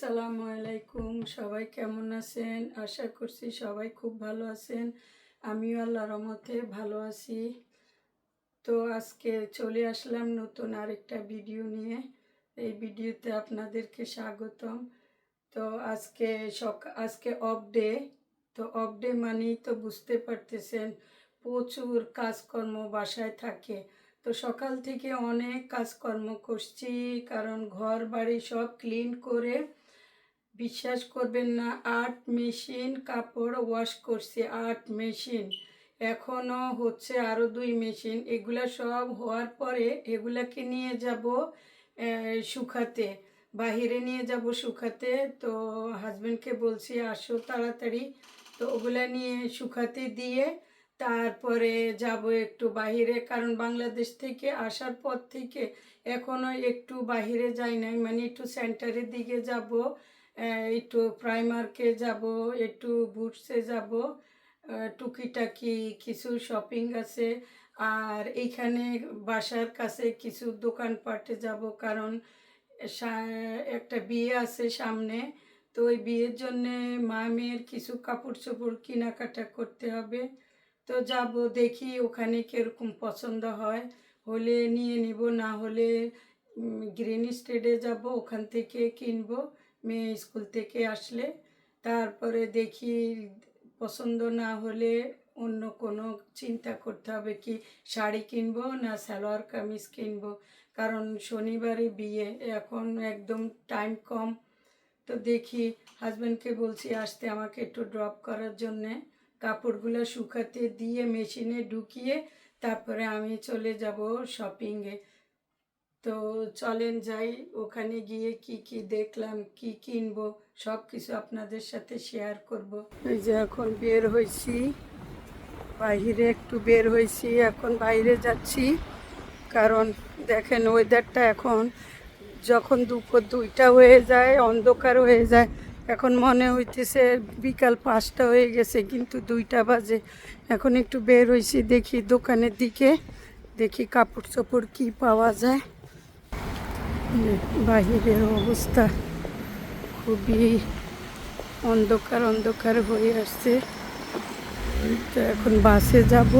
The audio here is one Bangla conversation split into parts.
আসসালামু আলাইকুম, সবাই কেমন আছেন? আশা করছি সবাই খুব ভালো আছেন। আমিও আল্লাহ রহমতে ভালো আছি। তো আজকে চলে আসলাম নতুন আরেকটা ভিডিও নিয়ে। এই ভিডিওতে আপনাদেরকে স্বাগতম। তো আজকে সক, আজকে অফ ডে তো অফ ডে মানেই তো বুঝতে পারতেছেন, প্রচুর কাজকর্ম বাসায় থাকে। তো সকাল থেকে অনেক কাজকর্ম করছি, কারণ ঘর বাড়ি সব ক্লিন করে বিশ্বাস করবেন না আর্ট মেশিন কাপড় ওয়াশ করছি আর্ট মেশিন। এখনও হচ্ছে আরও দুই মেশিন। এগুলা সব হওয়ার পরে এগুলাকে নিয়ে যাব শুকাতে। বাহিরে নিয়ে যাব শুকাতে। তো হাজব্যান্ডকে বলছি, আসো তাড়াতাড়ি। তো ওগুলা নিয়ে শুকাতে দিয়ে তারপরে যাব একটু বাহিরে। কারণ বাংলাদেশ থেকে আসার পর থেকে এখনও একটু বাহিরে যাই নাই। মানে একটু সেন্টারের দিকে যাব। একটু প্রাইমার্কে যাব, একটু বুটসে যাব টুকিটাকি কিছু শপিং আছে। আর এইখানে বাসার কাছে কিছু দোকানপাটে যাব কারণ একটা বিয়ে আছে সামনে। তো ওই বিয়ের জন্যে মা মেয়ের কিছু কাপড় চোপড় কেনাকাটা করতে হবে। তো যাব, দেখি ওখানে কীরকম পছন্দ হয়। হলে নিয়ে নিব, না হলে গ্রিন স্টেডে যাব, ওখান থেকে কিনবো। মেয়ে স্কুল থেকে আসলে। তারপরে দেখি পছন্দ না হলে অন্য কোনো চিন্তা করতে হবে কি শাড়ি কিনবো না সালোয়ার কামিজ কিনবো। কারণ শনিবারে বিয়ে, এখন একদম টাইম কম। তো দেখি হাজব্যান্ডকে বলছি আসতে আমাকে একটু ড্রপ করার জন্যে। কাপড়গুলো শুকাতে দিয়ে মেশিনে ঢুকিয়ে তারপরে আমি চলে যাব শপিংয়ে। তো চলেন যাই, ওখানে গিয়ে কি কি দেখলাম, কি কিনবো সব কিছু আপনাদের সাথে শেয়ার করব। এই যে এখন বের হয়েছি বাইরে একটু বের হয়েছি এখন বাইরে যাচ্ছি। কারণ দেখেন ওয়েদারটা এখন যখন দুপুর দুইটা হয়ে যায়, অন্ধকার হয়ে যায়, এখন মনে হইতেছে বিকাল পাঁচটা হয়ে গেছে, কিন্তু দুইটা বাজে। এখন একটু বের হয়েছি দেখি দোকানের দিকে, দেখি কাপড় চোপড় কি পাওয়া যায়। বাহিরের অবস্থা খুবই অন্ধকার অন্ধকার হয়ে আসছে। তো এখন বাসে যাব,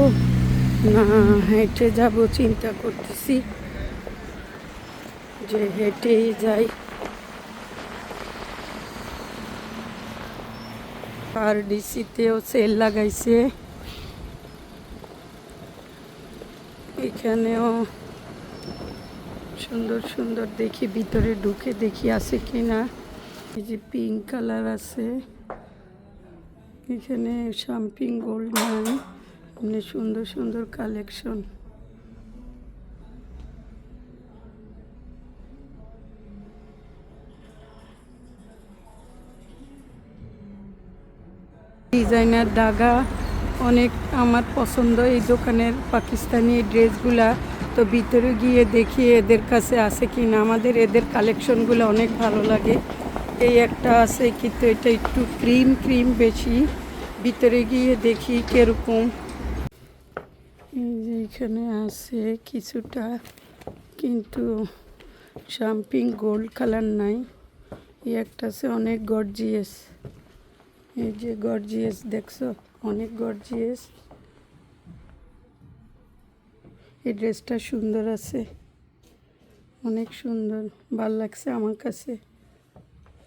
না হেঁটে যাব চিন্তা করতেছি যে হেঁটেই যাই। আর ডিসিতেও সেল লাগাইছে। এখানেও সুন্দর সুন্দর দেখি, ভিতরে ঢুকে দেখি আছে কি না এই যে পিঙ্ক কালার আছে। এখানে শাম্পিং গোল্ড নাই এমনি সুন্দর সুন্দর কালেকশন ডিজাইনার দাগা, অনেক আমার পছন্দ এই দোকানের পাকিস্তানি ড্রেসগুলা। তো ভিতরে গিয়ে দেখি এদের কাছে আছে কি না। আমাদের এদের কালেকশনগুলো অনেক ভালো লাগে। এই একটা আছে কিন্তু এটা একটু ক্রিম ক্রিম বেশি। ভিতরে গিয়ে দেখি কীরকম। এখানে আছে কিছুটা, কিন্তু শ্যাম্পিং গোল্ড কালার নাই। এই একটা আছে অনেক গর্জিয়াস এই যে গর্জিয়াস দেখছ? অনেক গর্জিয়াস এই ড্রেসটা সুন্দর আছে। অনেক সুন্দর। ভালো লাগছে আমার কাছে।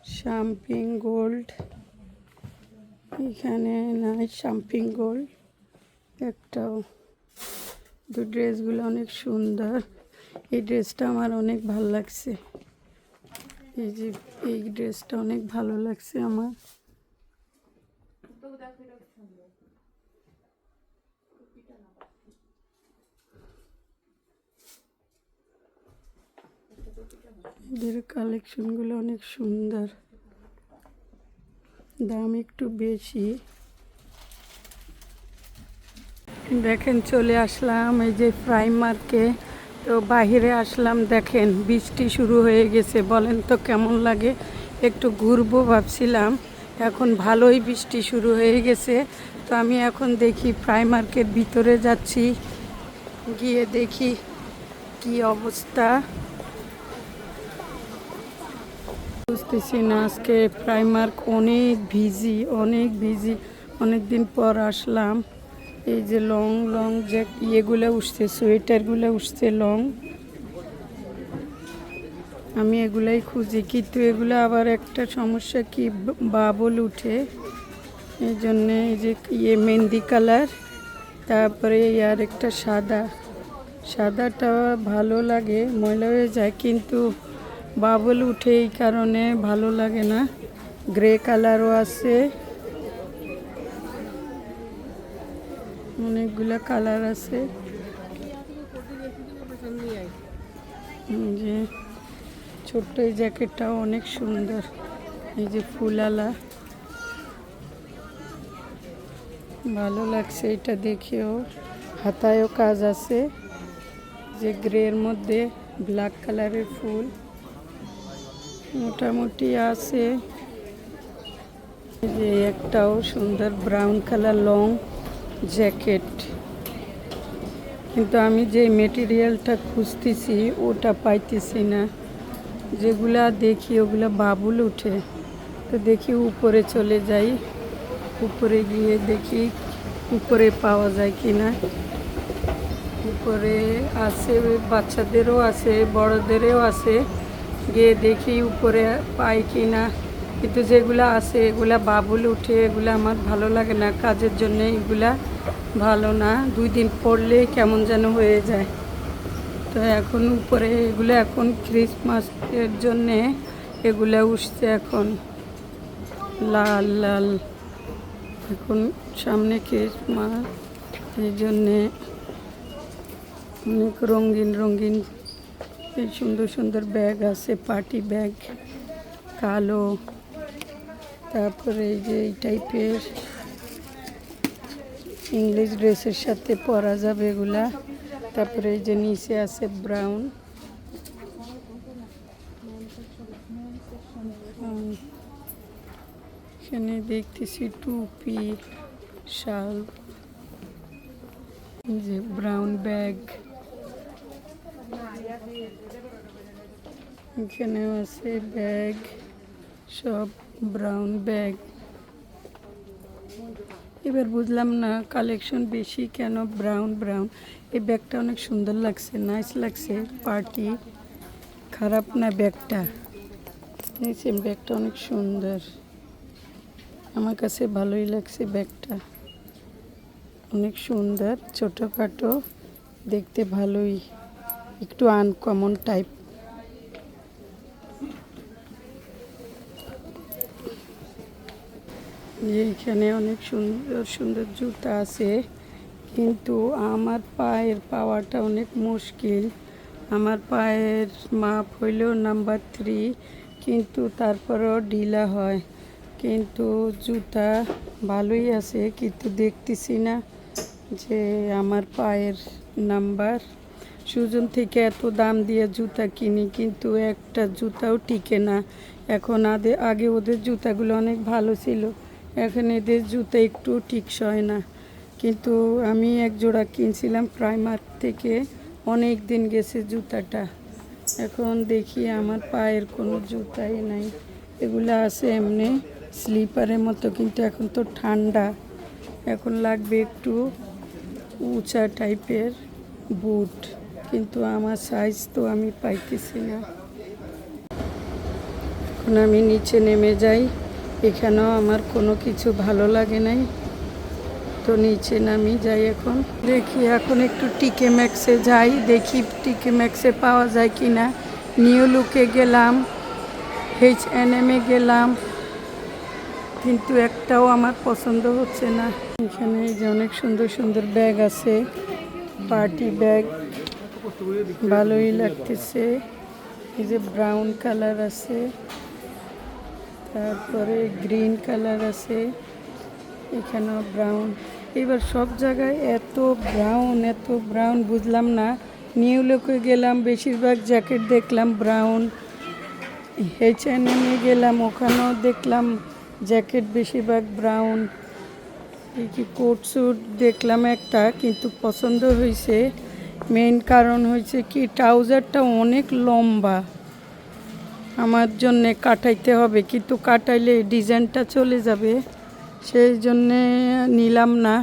শাম্পিং গোল্ড এখানে নাই শাম্পিং গোল্ড একটাও। দু ড্রেসগুলো অনেক সুন্দর। এই ড্রেসটা আমার অনেক ভালো লাগছে। এই যে, এই ড্রেসটা অনেক ভালো লাগছে আমার। এদের কালেকশনগুলো অনেক সুন্দর। দাম একটু বেশি। দেখেন, চলে আসলাম এই যে প্রাইমার্কে তো বাহিরে আসলাম, দেখেন, বৃষ্টি শুরু হয়ে গেছে। বলেন তো কেমন লাগে? একটু ঘুরবো ভাবছিলাম। এখন ভালোই বৃষ্টি শুরু হয়ে গেছে। তো আমি এখন দেখি প্রাইমার্কের ভিতরে যাচ্ছি। গিয়ে দেখি কি অবস্থা বুঝতে পারতেছি না, আজকে প্রাইমার্ক অনেক ভিজি অনেক ভিজি অনেক দিন পর আসলাম, এই যে লং লং যে ইয়েগুলো উঠছে, সোয়েটারগুলো উঠছে লং আমি এগুলাই খুঁজি, কিন্তু এগুলো আবার একটা সমস্যা কি, বাবল উঠে। এই জন্যে এই যে ইয়ে মেহেন্দি কালার, তারপরে আর একটা সাদা। সাদাটা ভালো লাগে, ময়লা হয়ে যায়, কিন্তু বাবল উঠে এই কারণে ভালো লাগে না। গ্রে কালারও আছে। অনেকগুলো কালার আছে। যে ছোট্ট এই জ্যাকেটটাও অনেক সুন্দর। এই যে ফুলালা। ভালো লাগছে এটা দেখেও। হাতায়ও কাজ আছে। যে গ্রের মধ্যে ব্ল্যাক কালারের ফুল। মোটামুটি আছে। যে একটাও সুন্দর ব্রাউন কালার লং জ্যাকেট কিন্তু আমি যে মেটেরিয়ালটা খুঁজতেছি, ওটা পাইতেছি না। যেগুলা দেখি, ওগুলা বাবুল উঠে। তো দেখি উপরে চলে যাই। উপরে গিয়ে দেখি উপরে পাওয়া যায় কি না উপরে আছে, বাচ্চাদেরও আছে, বড়দেরও আছে। গিয়ে দেখি উপরে পাই কি না। কিন্তু যেগুলো আছে, এগুলা বাবুল উঠে, এগুলো আমার ভালো লাগে না। কাজের জন্য এগুলা ভালো না। দুই দিন পরলে কেমন যেন হয়ে যায়। তো এখন উপরে এগুলো এখন ক্রিসমাসের জন্যে এগুলো উঠছে এখন। লাল লাল। এখন সামনে ক্রিসমাস এই জন্যে অনেক রঙিন রঙিন সুন্দর সুন্দর ব্যাগ আছে, পার্টি ব্যাগ, কালো, তারপরে এই যে এই টাইপের ইংলিশ ড্রেসের সাথে পরা যাবে এগুলা। তারপরে এই যে নিচে আছে ব্রাউন। এখানে দেখতেছি টুপি, শাল যে ব্রাউন ব্যাগ। এখানেও আছে ব্যাগ, সব ব্রাউন ব্যাগ এবার বুঝলাম না কালেকশন বেশি কেন ব্রাউন ব্রাউন এই ব্যাগটা অনেক সুন্দর লাগছে নাইস লাগছে পার্টি খারাপ না ব্যাগটা? দেখছেন ব্যাগটা অনেক সুন্দর। আমার কাছে ভালোই লাগছে ব্যাগটা। অনেক সুন্দর, ছোটোখাটো, দেখতে ভালোই। একটু আনকমন টাইপ এইখানে অনেক সুন্দর সুন্দর জুতা আছে, কিন্তু আমার পায়ের পাওয়াটা অনেক মুশকিল। আমার পায়ের মাপ হইলেও নাম্বার থ্রি কিন্তু তারপরেও ঢিলা হয়। কিন্তু জুতা ভালোই আছে, কিন্তু দেখতেছি না যে আমার পায়ের নাম্বার। সুজন থেকে এত দাম দিয়ে জুতা কিনি, কিন্তু একটা জুতাও টিকে না। এখন আগে ওদের জুতাগুলো অনেক ভালো ছিল। এখন এদের জুতো একটু টিকসই না। কিন্তু আমি এক জোড়া কিনছিলাম প্রাইমার্ক থেকে, অনেক দিন গেছে জুতাটা। এখন দেখি আমার পায়ের কোনো জুতাই নাই। এগুলো আছে এমনি স্লিপারের মতো, কিন্তু এখন তো ঠান্ডা। এখন লাগবে একটু উঁচা টাইপের বুট, কিন্তু আমার সাইজ তো আমি পাইতেছি না। এখন আমি নিচে নেমে যাই। এখানেও আমার কোনো কিছু ভালো লাগে নাই। তো নিচে নামি যাই এখন। দেখি এখন একটু টিকে ম্যাক্সে যাই, দেখি টিকে ম্যাক্সে পাওয়া যায় কি না নিউ লুকে গেলাম এইচ এন এমে গেলাম। কিন্তু একটাও আমার পছন্দ হচ্ছে না। এখানে এই যে অনেক সুন্দর সুন্দর ব্যাগ আছে, পার্টি ব্যাগ, ভালোই লাগতেছে। এই যে ব্রাউন কালার আছে। তারপরে গ্রিন কালার আছে, এখানেও ব্রাউন। এবার সব জায়গায় এত ব্রাউন এত ব্রাউন বুঝলাম না। নিউ লোকে গেলাম, বেশিরভাগ জ্যাকেট দেখলাম ব্রাউন। এইচ এন এমে গেলাম, ওখানেও দেখলাম জ্যাকেট বেশিরভাগ ব্রাউন। এই কি কোট স্যুট দেখলাম একটা, কিন্তু পছন্দ হয়েছে মেন কারণ হয়েছে কি, ট্রাউজারটা অনেক লম্বা। আমার জন্যে কাটাইতে হবে, কিন্তু কাটাইলে ডিজাইনটা চলে যাবে। সেই জন্যে নিলাম না,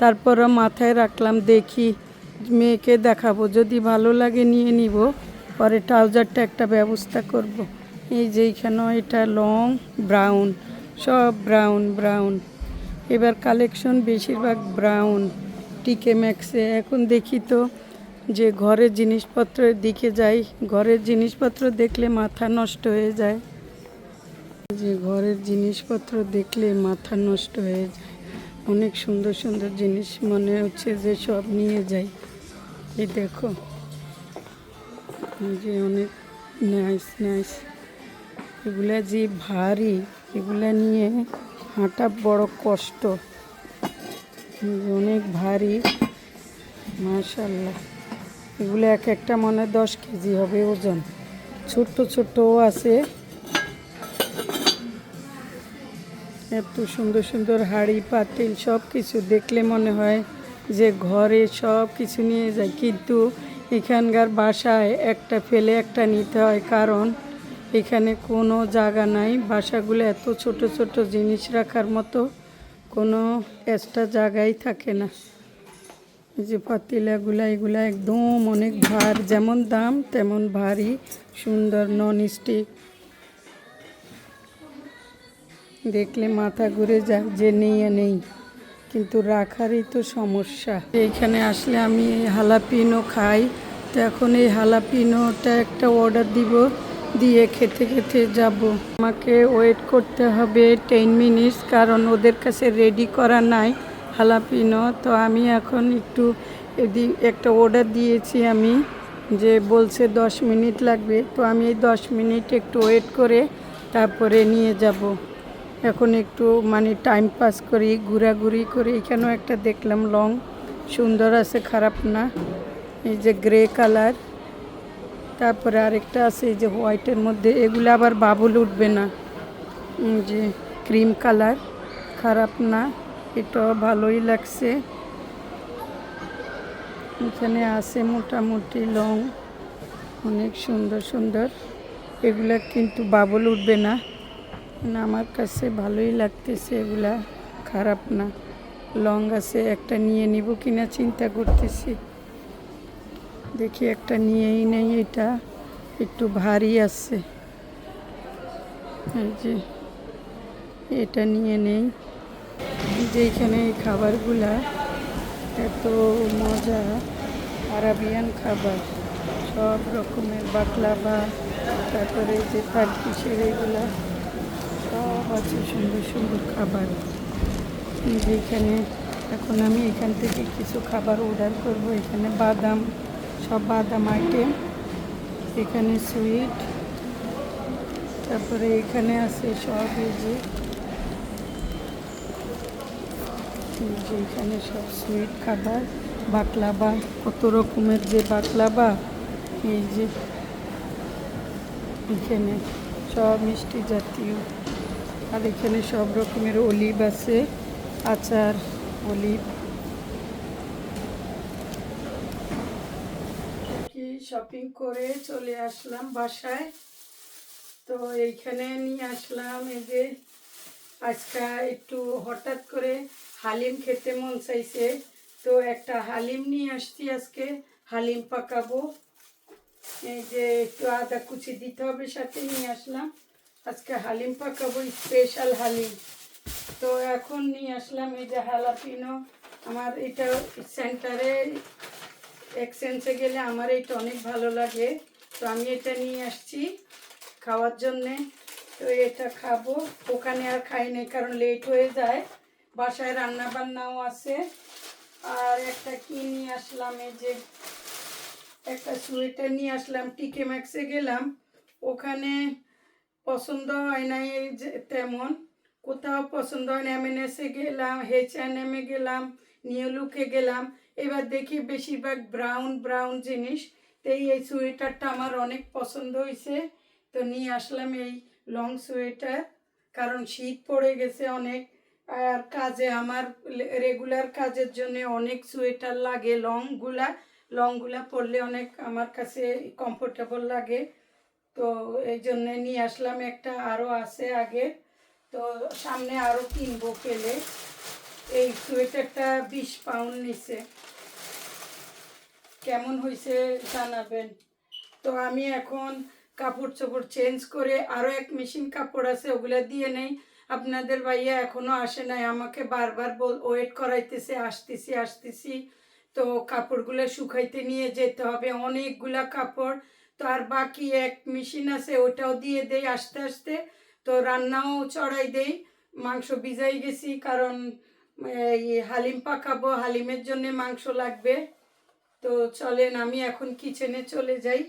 তারপরও মাথায় রাখলাম, দেখি মেয়েকে দেখাবো, যদি ভালো লাগে নিয়ে নিব, পরে ট্রাউজারটা একটা ব্যবস্থা করব। এই যে এইখানেও এটা লং, ব্রাউন, সব ব্রাউন ব্রাউন। এবার কালেকশন বেশিরভাগ ব্রাউন, টিকে ম্যাক্সে। এখন দেখি তো যে ঘরের জিনিসপত্রের দিকে যাই, ঘরের জিনিসপত্র দেখলে মাথা নষ্ট হয়ে যায়। যে ঘরের জিনিসপত্র দেখলে মাথা নষ্ট হয়ে যায়। অনেক সুন্দর সুন্দর জিনিস মনে হচ্ছে যে সব নিয়ে যাই। এই দেখো যে অনেক নাইস নাইস এগুলা যে ভারী, এগুলা নিয়ে হাঁটা বড় কষ্ট। অনেক ভারী মাশাল্লাহ এগুলো এক একটা মনে দশ কেজি হবে ওজন। ছোট্ট ছোট্টও আছে। এত সুন্দর সুন্দর হাড়ি, পাতিল সব কিছু দেখলে মনে হয় যে ঘরে সব কিছু নিয়ে যায়। কিন্তু এখানকার বাসায় একটা ফেলে একটা নিতে হয়। কারণ এখানে কোনো জায়গা নাই। বাসাগুলো এত ছোট ছোট জিনিস রাখার মতো কোনো এক্সট্রা জায়গাই থাকে না। যে পাতিলাগুলা এগুলা একদম অনেক ভার, যেমন দাম তেমন ভারী সুন্দর নন স্টিক দেখলে মাথা ঘুরে যায় যে নেই নেই, কিন্তু রাখারই তো সমস্যা। এইখানে আসলে আমি হালাপিনো খাই, তো এখন এই হালাপিনোটা একটা অর্ডার দিব, দিয়ে খেতে খেতে যাব। আমাকে ওয়েট করতে হবে টেন মিনিটস কারণ ওদের কাছে রেডি করা নাই। হালাপিনো, তো আমি এখন একটু এদি একটা অর্ডার দিয়েছি আমি যে বলছে দশ মিনিট লাগবে। তো আমি এই দশ মিনিট একটু ওয়েট করে তারপরে নিয়ে যাব। এখন একটু মানে টাইম পাস করি, ঘোরাঘুরি করে। এখানেও একটা দেখলাম লং সুন্দর আছে, খারাপ না। এই যে গ্রে কালার তারপরে আরেকটা আছে, এই যে হোয়াইটের মধ্যে। এগুলো আবার বাবুল উঠবে না। যে ক্রিম কালার খারাপ না। এটাও ভালোই লাগছে। এখানে আছে মোটামুটি লং, অনেক সুন্দর সুন্দর। এগুলা কিন্তু বাবল উঠবে না। না, আমার কাছে ভালোই লাগতেছে এগুলা, খারাপ না। লং আছে, একটা নিয়ে নিব কিনা চিন্তা করতেছি। দেখি একটা নিয়েই নেই এটা, একটু ভারী আছে। এই যে, এটা নিয়ে নেই। যে এখানে খাবারগুলা, এত মজা। আরাবিয়ান খাবার, সব রকমের বাকলাবা তারপরে যে তারকিসের এগুলা, সব আছে সুন্দর সুন্দর খাবার। যেখানে এখন আমি এখান থেকে কিছু খাবার অর্ডার করব। এখানে বাদাম, সব বাদাম আইটেম এখানে সুইট তারপরে এখানে আছে সব এই যে এই যে এখানে সব সুইট খাবার বাকলাবা কত রকমের যে বাকলাবা এই যে এখানে সব মিষ্টি জাতীয়। আর এখানে সব রকমের অলিভ আছে, আচার অলিভ শপিং করে চলে আসলাম বাসায়। তো এইখানে নিয়ে আসলাম এই যে আজকে একটু হঠাৎ করে হালিম খেতে মন চাইছে, তো একটা হালিম নিয়ে আসছি আজকে, হালিম পাকাবো। এই যে একটু আদা কুচি দিতে হবে, সাথে নিয়ে আসলাম। আজকে হালিম পাকাবো, স্পেশাল হালিম। তো এখন নিয়ে আসলাম এই যে হালাপিনো। আমার এটা সেন্টারে এক্সচেঞ্জে গেলে আমার এটা অনেক ভালো লাগে। তো আমি এটা নিয়ে আসছি খাওয়ার জন্যে। তো এটা খাব। ওখানে আর খাই নাই, কারণ লেট হয়ে যায়। বাসায় রান্না বান্নাও আছে। আর একটা কি নিয়ে আসলাম, এই যে একটা সোয়েটার নিয়ে আসলাম টিকে ম্যাক্সে গেলাম। ওখানে পছন্দ হয় নাই এই যে তেমন। কোথাও পছন্দ হয় না এমএনএসে গেলাম হেচ এন এমে গেলাম নিউ লুকে গেলাম। এবার দেখি বেশিরভাগ ব্রাউন ব্রাউন জিনিস। তো এই সোয়েটারটা আমার অনেক পছন্দ হয়েছে তো নিয়ে আসলাম এই লং সোয়েটার কারণ শীত পড়ে গেছে অনেক, আর কাজে আমার রেগুলার কাজের জন্য অনেক সোয়েটার লাগে লংগুলা লংগুলা পরলে অনেক আমার কাছে কমফোর্টেবল লাগে। তো এই জন্যে নিয়ে আসলাম একটা আরও আছে আগে, তো সামনে আরও কিনবো পেলে। এই সোয়েটারটা বিশ পাউন্ড নিছে। কেমন হয়েছে জানাবেন। তো আমি এখন কাপড় চোপড় চেঞ্জ করে আরও এক মেশিন কাপড় আছে, ওগুলো দিয়ে নেই। আপনাদের ভাইয়া এখনও আসে নাই, আমাকে বারবার বল ওয়েট করাইতেছে, আসতেছি আসতেছি। তো কাপড়গুলো শুকাইতে নিয়ে যেতে হবে, অনেকগুলা কাপড়। তো আর বাকি এক মেশিন আছে, ওটাও দিয়ে দেই আস্তে আস্তে। তো রান্নাও চড়াই দেই, মাংস ভিজাই গেছি, কারণ, এই হালিম পাকাবো, হালিমের জন্য মাংস লাগবে। তো চলেন, আমি এখন কিচেনে চলে যাই।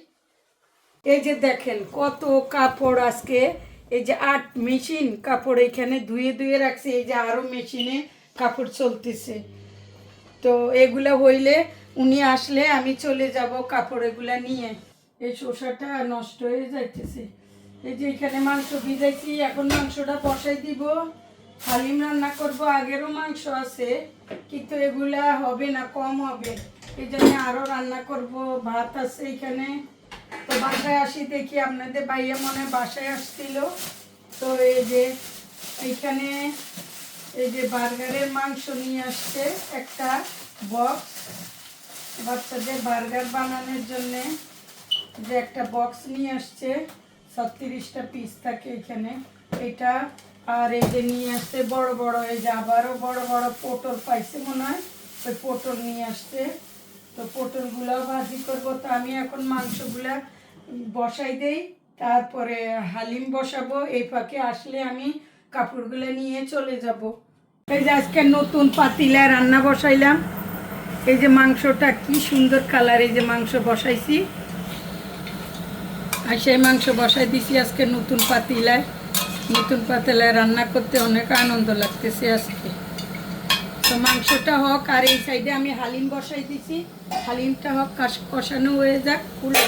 এই যে দেখেন, কত কাপড় আজকে। এই যে আট মেশিন কাপড় এখানে ধুয়ে ধুয়ে রাখছি, এই যে আরও মেশিনে কাপড় চলতেছে। তো এগুলা হইলে উনি আসলে আমি চলে যাব কাপড় এগুলা নিয়ে। এই শসাটা নষ্ট হয়ে যাইতেছে। এই যে এখানে মাংস ভিজাইছি, এখন মাংসটা বসাই দিব। হালিম রান্না করব, আগেরও মাংস আছে, কিন্তু এগুলা হবে না, কম হবে। এই জন্য আরও রান্না করব, ভাত আছে এখানে। তো বাসায় আসি দেখি আপনাদের বাইরে মনে বাসায় আসছিল। তো এই যে এইখানে এই যে বার্গারের মাংস নিয়ে আসছে একটা বক্স। বাচ্চাদের বার্গার বানানোর জন্যে যে একটা বক্স নিয়ে আসছে, ছত্রিশটা পিস থাকে এখানে। এটা আর এই যে নিয়ে আসছে বড় বড়, এই যে আবারও বড় বড় পটল পাইছে মনে হয়, ওই পটল নিয়ে আসছে। তো পটলগুলো ভাজি করব। তো আমি এখন মাংসগুলা বসাই দেই। তারপরে হালিম বসাবো। এই ফাঁকে আসলে আমি কাপড়গুলো নিয়ে চলে যাব। এই যে আজকে নতুন পাতিলা রান্না বসাইলাম। এই যে মাংসটা কি সুন্দর কালার এই যে মাংস বসাইছি। আর সেই মাংস বসাই দিছি আজকে নতুন পাতিলায়। নতুন পাতিলায় রান্না করতে অনেক আনন্দ লাগতেছে আজকে। তো মাংসটা হোক, আর এই সাইডে আমি হালিম বসাই দিছি। হালিমটা হোক কষানো হয়ে যাক, খুলে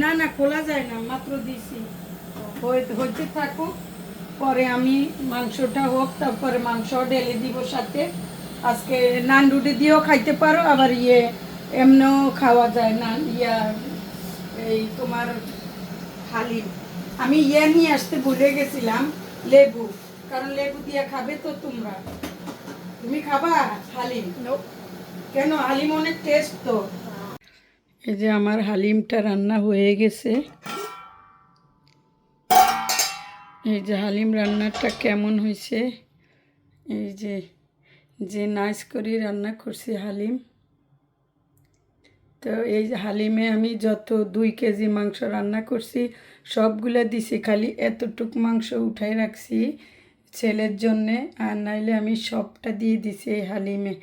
না না, খোলা যায় না, মাত্র দিছি। হইতে থাকুক, পরে আমি মাংসটা হোক, তারপরে মাংস ঢেলে দিব সাথে। আজকে নান রুটি দিয়েও খাইতে পারো, আবার ইয়ে এমনিও খাওয়া যায় না, ইয়া, এই তোমার হালিম। আমি ইয়ে নিয়ে আসতে ভুলে গেছিলাম, লেবু। কারণ লেবু দিয়ে খাবে তো তোমরা। তুমি খাবা হালিম? কেন? হালিম অনেক টেস্ট তো। এই যে আমার হালিমটা রান্না হয়ে গেছে। এই যে হালিম রান্নাটা কেমন হয়েছে? এই যে যে নাইস করে রান্না করছি হালিম। তো এই যে হালিমে আমি যত দুই কেজি মাংস রান্না করছি সবগুলো দিছি খালি এতটুক মাংস উঠাই রাখছি। ছেলের জন্যে, আর নাইলে আমি সবটা দিয়ে দিছি এই হালিমে।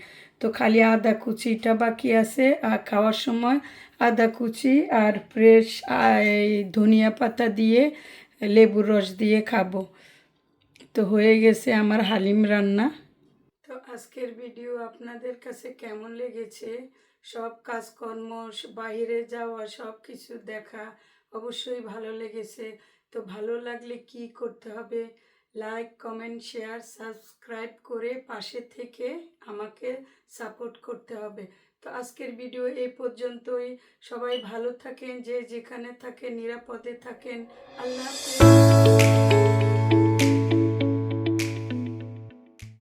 তো খালি আদা কুচিটা বাকি আছে, আর খাওয়ার সময় আদা কুচি আর ফ্রেশ এই ধনিয়া পাতা দিয়ে লেবুর রস দিয়ে খাব। তো হয়ে গেছে আমার হালিম রান্না। তো আজকের ভিডিও আপনাদের কাছে কেমন লেগেছে? সব কাজকর্ম বাইরে যাওয়া, সব কিছু দেখা অবশ্যই ভালো লেগেছে। তো ভালো লাগলে কি করতে হবে? লাইক কমেন্ট শেয়ার সাবস্ক্রাইব করে পাশে থেকে আমাকে সাপোর্ট করতে হবে। তো আজকের ভিডিও এই পর্যন্তই। সবাই ভালো থাকেন, যে যেখানে থাকেন, নিরাপদে থাকেন। আল্লাহ হাফেজ।